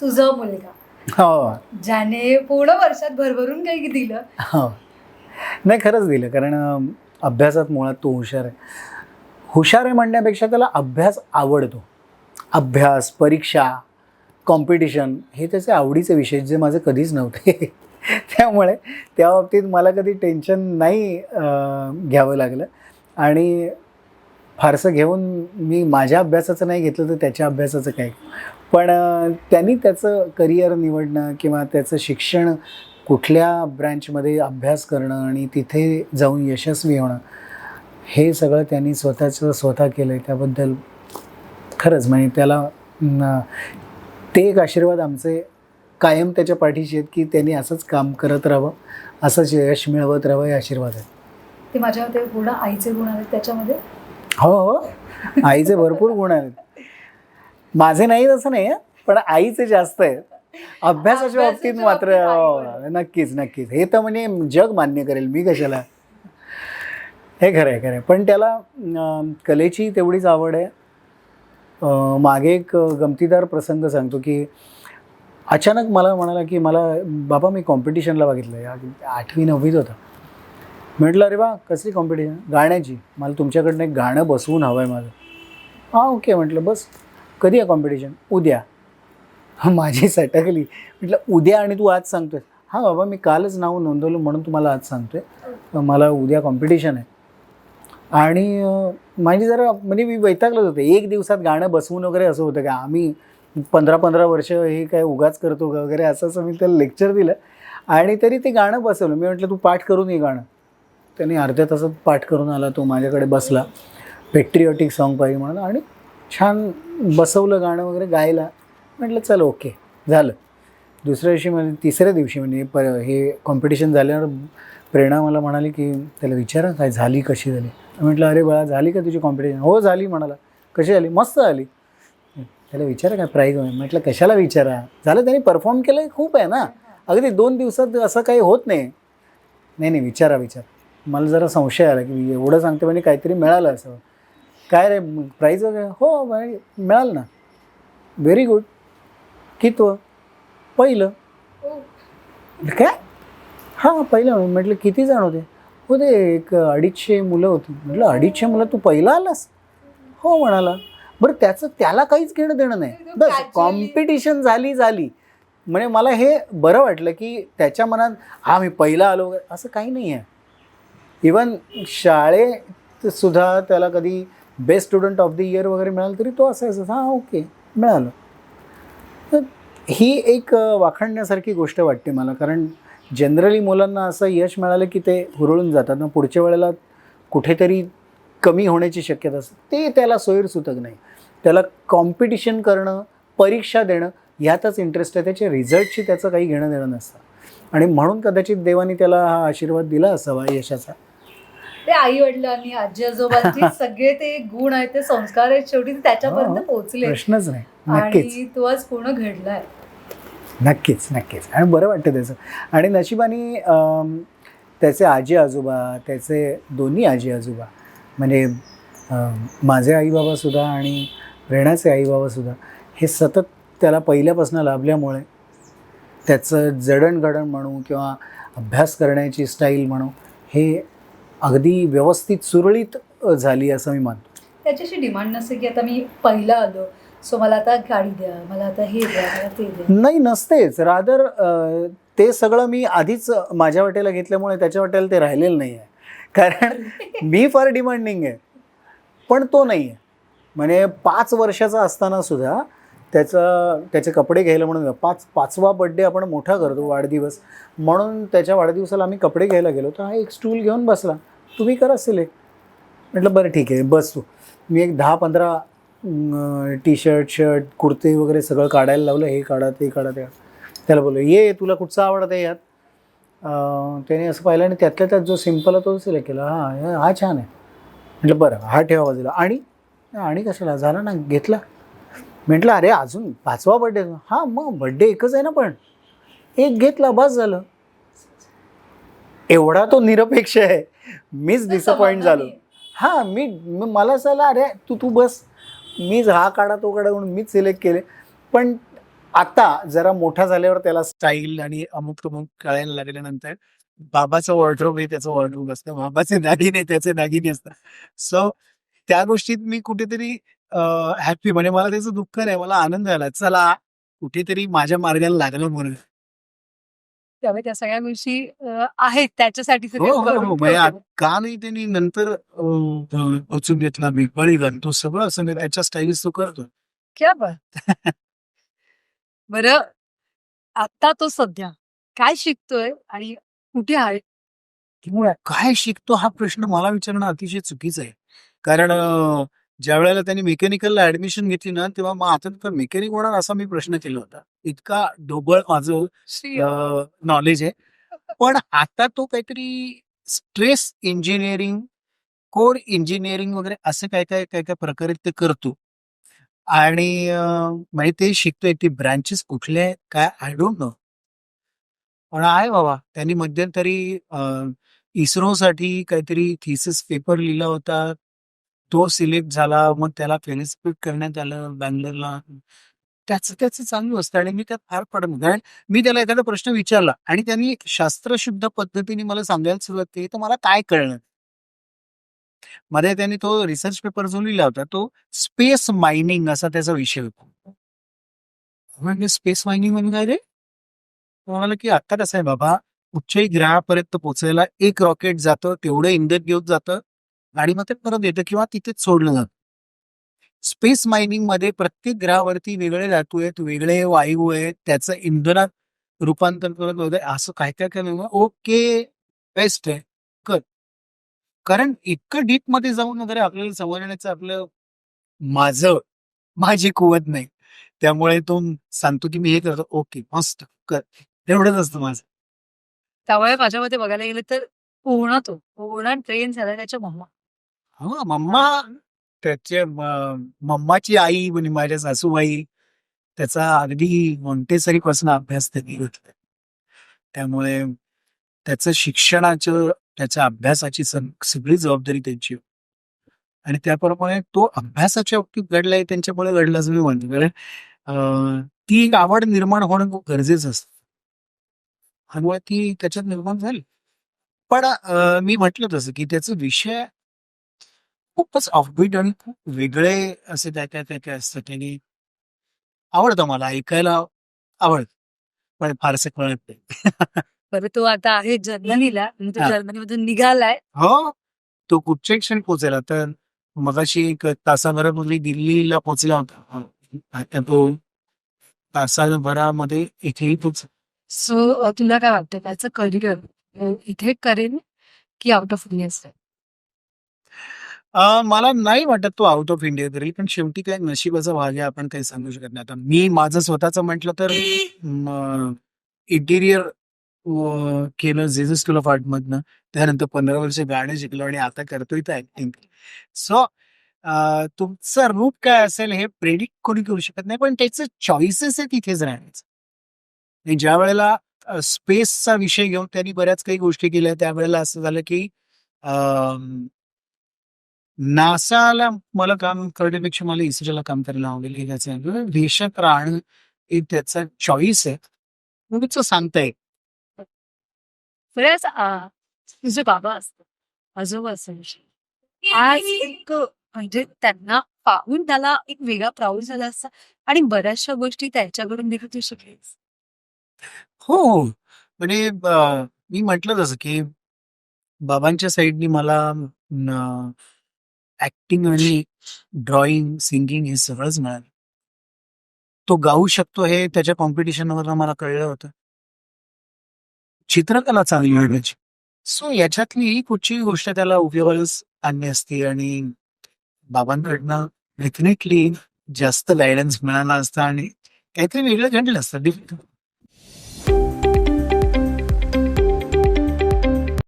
तुझा मुलगा. हो. ज्याने पूर्ण वर्षात भरभरून काही दिलं. हो. नाही खरंच दिलं. कारण अभ्यासात मुळात तो हुशार आहे. हुशार आहे म्हणण्यापेक्षा त्याला अभ्यास आवडतो. अभ्यास परीक्षा कॉम्पिटिशन हे त्याचे आवडीचे विषय जे माझे कधीच नव्हते. त्यामुळे त्या बाबतीत मला कधी टेन्शन नाही घ्यावं लागलं. आणि फारसं घेऊन मी माझ्या अभ्यासाचं नाही घेतलं तर त्याच्या अभ्यासाचं काय? पण त्यांनी त्याचं करिअर निवडणं किंवा त्याचं शिक्षण कुठल्या ब्रँचमध्ये अभ्यास करणं आणि तिथे जाऊन यशस्वी होणं हे सगळं त्यांनी स्वतःचं स्वतः केलं आहे त्याबद्दल खरंच म्हणजे त्याला ते एक आशीर्वाद आमचे कायम त्याच्या पाठीशी आहेत की त्यांनी असंच काम करत राहावं असंच यश मिळवत राहावं हे आशीर्वाद आहे. ते माझ्या ते पूर्ण आईचे गुण आहेत त्याच्यामध्ये. हो हो. आईचे भरपूर गुण आहेत. माझे नाही तसं नाही पण आईचे जास्त आहेत. अभ्यासाच्या बाबतीत मात्र हो. नक्कीच नक्कीच. हे तर म्हणजे जग मान्य करेल मी कशाला. हे खरं आहे खरं आहे. पण त्याला कलेची तेवढीच आवड आहे. मागे एक गमतीदार प्रसंग सांगतो की अचानक मला म्हणाला की मला बाबा मी कॉम्पिटिशनला बघितलं या आठवी नववीत होता. म्हटलं अरे वा कसली कॉम्पिटिशन गाण्याची. मला तुमच्याकडनं एक गाणं बसवून हवं आहे माझं. हां ओके. म्हटलं बस. कधी आहे कॉम्पिटिशन उद्या. हां माझी सटकली. म्हटलं उद्या आणि तू आज सांगतोय. हां बाबा मी कालच नाव नोंदवलं म्हणून तुम्हाला आज सांगतोय. मला उद्या कॉम्पिटिशन आहे. आणि माझी म्हणजे जरा म्हणजे मी वैतागलंच होते. एक दिवसात गाणं बसवून वगैरे असं होतं का आम्ही पंधरा पंधरा वर्ष हे काय उगाच करतो का वगैरे असं असं मी त्याला लेक्चर दिलं. आणि तरी ते गाणं बसवलं. मी म्हटलं तू पाठ करून ये गाणं. त्याने अर्ध्या तासात पाठ करून आला तो माझ्याकडे बसला. पेट्रिऑटिक सॉन्ग पाहिजे म्हणून. आणि छान बसवलं गाणं वगैरे गायला. म्हटलं चल ओके. झालं. दुसऱ्या दिवशी म्हणजे तिसऱ्या दिवशी म्हणजे प हे कॉम्पिटिशन झाल्यावर प्रेरणा मला म्हणाली की त्याला विचारा काय झाली कशी झाली? म्हटलं अरे बाळा झाली का तुझी कॉम्पिटिशन हो झाली म्हणाला. कशी झाली? मस्त झाली. त्याला विचारा काय प्राईज म्हटलं कशाला विचारा? झालं त्याने परफॉर्म केलं खूप आहे ना. अगदी दोन दिवसात असं काही होत नाही. नाही नाही विचारा विचार. मला जरा संशय आला की एवढं सांगते म्हणजे काहीतरी मिळालं असं. काय रे प्राईज वगैरे? हो मिळालं ना. व्हेरी गुड कितवं पहिलं. काय? हां पहिलं म्हटलं किती जण होते? हो ते एक अडीचशे मुलं होती. म्हटलं अडीचशे मुलं तू पहिला आलास? हो म्हणाला. बरं त्याचं त्याला काहीच घेणं देणं नाही. बस. कॉम्पिटिशन झाली झाली. म्हणजे मला हे बरं वाटलं की त्याच्या मनात हा मी पहिला आलो असं काही नाही आहे इवन शाळेत सुद्धा त्याला कधी best student of the year वगैरे मिळालं तरी तो असायचा हां ओके मिळालं. तर ही एक वाखाणण्यासारखी गोष्ट वाटते मला कारण जनरली मुलांना असं यश मिळालं की ते हुरळून जातात. ना पुढच्या वेळेला कुठेतरी कमी होण्याची शक्यता असते. ते त्याला सोयीरसुतक नाही. त्याला कॉम्पिटिशन करणं परीक्षा देणं ह्यातच इंटरेस्ट आहे. त्याच्या रिझल्टशी त्याचं काही घेणं देणं नसतं. आणि म्हणून कदाचित देवाने त्याला हा आशीर्वाद दिला असावा यशाचा. ते आई वडिलांनी आजी आजोबांची सगळे ते गुण आहेत ते संस्कार आहेत शेवटी त्याच्यापर्यंत हो, पोहोचले प्रश्नच नाही. नक्कीच. आणि तो आज पूर्ण घडलाय. नक्कीच नक्कीच. आणि बरं वाटतं त्याचं. आणि नशिबाने त्याचे आजी आजोबा त्याचे दोन्ही आजी आजोबा म्हणजे माझे आईबाबासुद्धा आणि प्रेरणाचे आईबाबासुद्धा हे सतत त्याला पहिल्यापासून लाभल्यामुळे त्याचं जडणघडण म्हणू किंवा अभ्यास करण्याची स्टाईल म्हणू हे अगदी व्यवस्थित सुरळीत झाली असं मी मानतो. त्याच्याशी डिमांड नसते की आता मी पहिला आलो सो मला आता गाडी द्या मला आता हे द्या मला ते द्या. नाही नसतेच. रादर ते सगळं मी आधीच माझ्या वाटेला घेतल्यामुळे त्याच्या वाटेला ते राहिलेलं नाही आहे कारण मी फार डिमांडिंग आहे. पण तो नाही आहे म्हणजे पाच वर्षाचा असताना सुद्धा त्याचा त्याचे कपडे घ्यायला म्हणून पाच पाचवा बड्डे आपण मोठा करतो वाढदिवस. म्हणून त्याच्या वाढदिवसाला आम्ही कपडे घ्यायला गेलो. तर हा एक स्टूल घेऊन बसला. तुम्ही करा सिलेक्ट म्हटलं बरं ठीक आहे बस तू. मी एक दहा पंधरा टी शर्ट शर्ट कुर्ते वगैरे सगळं काढायला लावलं. हे काढा ते काढा ते त्याला बोललो ये तुला कुठचं आवडत आहे यात? त्याने असं पाहिलं आणि त्यातल्या त्यात जो सिंपल आहे तो सिलेक्ट केला. हां हे- हा छान आहे. म्हटलं बरं हा ठेवा बाजूला. आणि आणि कशाला? झाला ना घेतला. म्हटलं अरे अजून पाचवा बड्डे हां मग बड्डे एकच आहे ना पण. एक घेतला बस झालं. एवढा तो निरपेक्ष आहे. मीच डिसअपॉइंट झालो. हां मी म- मला असं आलं अरे तू तू बस. मीच हा काढा तो काढा म्हणून मीच सिलेक्ट केले. पण आता जरा मोठा झाल्यावर त्याला स्टाईल आणि अमुक तुमुक कळायला लागल्यानंतर बाबाचं वॉर्ड्रोब हे त्याचं वॉर्ड्रोब असतं. बाबाचे दागिने त्याचे दागिने असतात. सो त्या गोष्टीत मी कुठेतरी हॅपी म्हणजे मला त्याचं दुःख नाही मला आनंद झाला चला कुठेतरी माझ्या मार्गाला लागलं म्हणून. त्यामुळे त्या सगळ्या गोष्टी आहेत. त्याच्यासाठी हो हो हो. म्हणजे का नाही त्यांनी नंतर उचलून घेतला मी? बळीगण. तो सगळं असं त्याच्या स्टाईल्स तो करतो क्या बात. बरं आता तो सध्या काय शिकतोय आणि कुठे आहे? काय शिकतो हा प्रश्न मला विचारणं अतिशय चुकीचं आहे. कारण ज्या वेळेला त्यांनी मेकॅनिकलला ऍडमिशन घेतली ना तेव्हा मग आता तर मेकॅनिक होणार असा मी प्रश्न केला होता. इतका ढोबळ माझं नॉलेज आहे. पण आता तो काहीतरी स्ट्रेस इंजिनिअरिंग कोड इंजिनिअरिंग वगैरे असं काय काय काय काय प्रकारे ते करतो. आणि म्हणजे ते शिकतोय ते ब्रांचेस कुठले आहेत काय? आय डोंट नो पण आहे बाबा त्यांनी मध्यंतरी इस्रो साठी काहीतरी थिसिस पेपर लिहिला होता. तो सिलेक्ट झाला मग त्याला फेलिसिपेट करण्यात आलं बँगलोरला. त्याचं त्याचं चांगलं असतं आणि मी त्यात फार पडत कारण मी त्याला एखादा प्रश्न विचारला आणि त्यांनी एक शास्त्रशुद्ध पद्धतीने मला सांगायला सुरुवात केली तर मला काय कळलं? मध्ये त्यांनी तो रिसर्च पेपर जो लिहिला होता तो स्पेस मायनिंग असा त्याचा विषय होता. म्हणजे स्पेस मायनिंग म्हणजे काय रे? म्हणाला की आता कसं आहे बाबा कुठच्याही ग्रहापर्यंत पोहोचायला एक रॉकेट जातं तेवढं इंधन घेऊन जातं आणि मग ते परत येतं किंवा तिथेच सोडलं जातं. स्पेस मायनिंगमध्ये प्रत्येक ग्रहावरती वेगळे धातू आहेत वेगळे वायू आहेत त्याचं इंधनात रूपांतर करत वगैरे असं काय काय काय ओके बेस्ट आहे. कर कारण इतकं डीपमध्ये जाऊन वगैरे आपल्याला समजण्याचं आपलं माझं माझी कुवत नाही. त्यामुळे तो सांगतो की मी हे करतो. ओके मस्त. कर तेवढंच असतं माझं. त्यामुळे माझ्या मते बघायला गेलं तर पूर्ण तो पूर्ण ट्रेन झाला त्याच्या मम्मा हा मम्मा त्याच्या म- मम्माची आई म्हणजे माझ्या सासूबाई त्याचा अगदी मोंटेसरी पासून अभ्यास त्यांनी घेतला त्यामुळे त्याचं शिक्षणाचं त्याच्या अभ्यासाची सग- सगळी जबाबदारी त्यांची. होती. आणि त्याप्रमाणे तो अभ्यासाच्या बाबतीत घडलाय त्यांच्यामुळे घडला असं मी म्हणतो. कारण अं, ती एक आवड निर्माण होणं खूप गरजेचं असतं. त्यामुळे ती त्याच्यात निर्माण झाली. पण अं, मी म्हटलं तसं की त्याचा विषय खूपच ऑफबीट आणि खूप वेगळे असे काय काय काय असतात. आणि आवडतं मला ऐकायला आवडत पण फारसे कळत नाही. बरं तो आता आहे जर्मनीला आणि तो हा. जर्मनीमधून निघालाय. हो तो कुठच्या क्षणी पोहोचेला? तर मगाशी एक तासाभरापूर्वी दिल्लीला पोहोचला होता. आता तो तासाभरामध्ये इथेही पोच सो तुला काय वाटतं? त्याचं करिअर इथे करेल की आउट ऑफ इंडिया मला नाही वाटत तो आउट ऑफ इंडिया करेल पण शेवटी काय नशिबाचा भाग आहे आपण काही सांगू शकत नाही. आता मी माझं स्वतःचं म्हटलं तर इंटिरियर केलं जेझस स्कूल ऑफ आर्ट मधनं. त्यानंतर पंधरा वर्ष गाणं शिकलो आणि आता करतोय तर ऍक्टिंग सो तुमचं रूप काय असेल हे प्रेडिक्ट कोणी करू शकत नाही पण त्याचं चॉईसेस आहे तिथेच राहण्याचं ज्या वेळेला स्पेसचा विषय घेऊन त्यांनी बऱ्याच काही गोष्टी केल्या त्यावेळेला असं झालं की नासाला मला काम करण्यापेक्षा मला इस्रोला काम करायला आवडेल हे त्याचं. म्हणजे देशात राहणं हे त्याचा चॉईस आहे. उगीच सांगता. येईल तुझे बाबा असतात. आजोबा आज एक म्हणजे त्यांना पाहून त्याला एक वेगळा प्राऊड झाला असता. आणि बऱ्याचशा गोष्टी त्याच्याकडून देखील तू शिकलीस. हो. म्हणजे मी म्हटलं तसं की बाबांच्या साईडनी मला ऍक्टिंग आणि ड्रॉइंग सिंगिंग हे सगळंच मिळालं. तो गाऊ शकतो हे त्याच्या कॉम्पिटिशनवर मला कळलं होतं. चित्रकला चांगली मिळण्याची सो याच्यातली कुठचीही गोष्ट त्याला उपयोगास आणली असती आणि बाबांकडनं डेफिनेटली जास्त गायडन्स मिळाला असता आणि काहीतरी वेगळं घडलं असतं. Definitely.